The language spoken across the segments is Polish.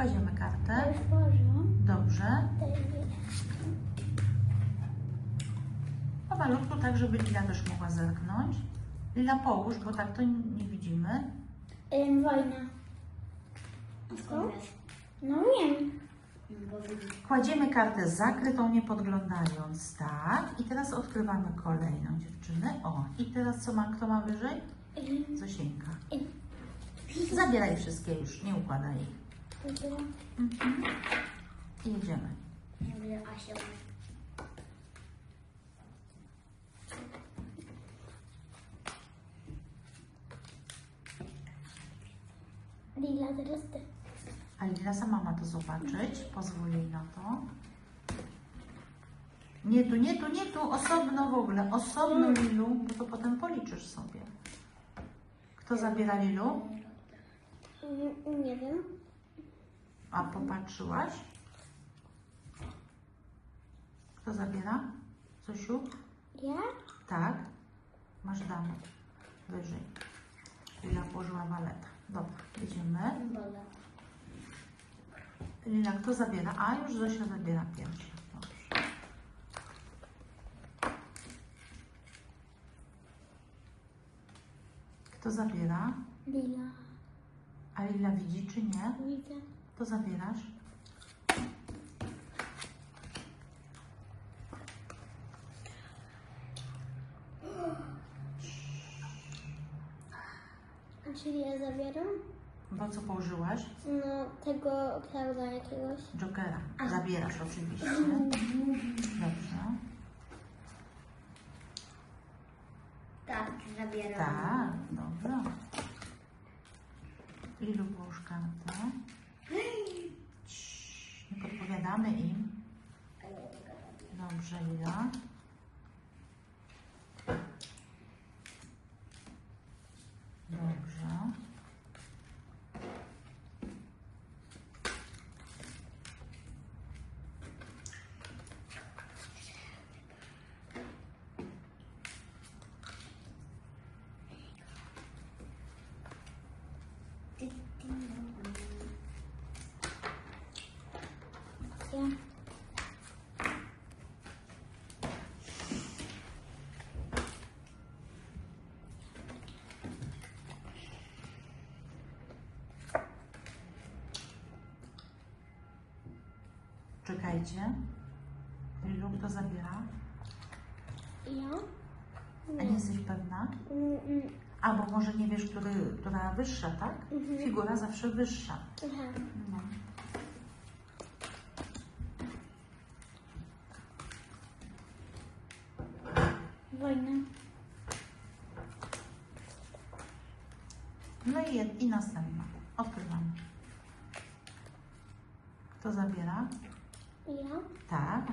Kładziemy kartę. Dobrze. Powolutku, tak żeby Lila też mogła zerknąć. Lila połóż, bo tak to nie widzimy. Ym, wojna. No wiem. Widzisz. Kładziemy kartę zakrytą, nie podglądając, tak. I teraz odkrywamy kolejną dziewczynę. O, i teraz co ma, kto ma wyżej? Zosieńka. Zabieraj wszystkie już, nie układaj ich. Mhm. I jedziemy. Ja Asia. Lila, teraz ty. A Lila sama ma to zobaczyć. Pozwól jej na to. Nie tu, nie tu, nie tu, osobno w ogóle, osobno Lilu, bo to potem policzysz sobie. Kto zabiera Lilu? Mm, Nie wiem. A popatrzyłaś? Kto zabiera? Zosiu? Ja? Tak. Masz damę. Wyżej. Lila położyła waleta. Dobra, jedziemy. Woda. Lila, kto zabiera? A, już Zosia zabiera pierwsza. Dobrze. Kto zabiera? Lila. A Lila widzi czy nie? Widzę. To zabierasz? A czyli ja zabieram? Bo co położyłaś? No, tego klauda jakiegoś. Jokera. Zabierasz oczywiście. Dobrze. Tak, zabieram. Tak, dobrze. Połóż kartę. Cii, Podpowiadamy im. Dobrze, Lila. Dobrze. Ja. Czekajcie. Lilu, kto zabiera? Ja? A nie jesteś pewna? Mm, mm, A, bo może nie wiesz, który, która wyższa, tak? Mhm. Figura zawsze wyższa. Aha. No. Wojna. No i, i następna. Odkrywamy. Kto zabiera? Ja? Tak.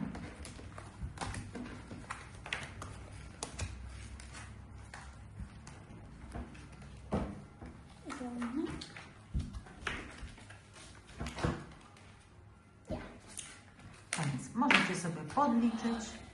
Ja. Koniec. Możecie sobie podliczyć.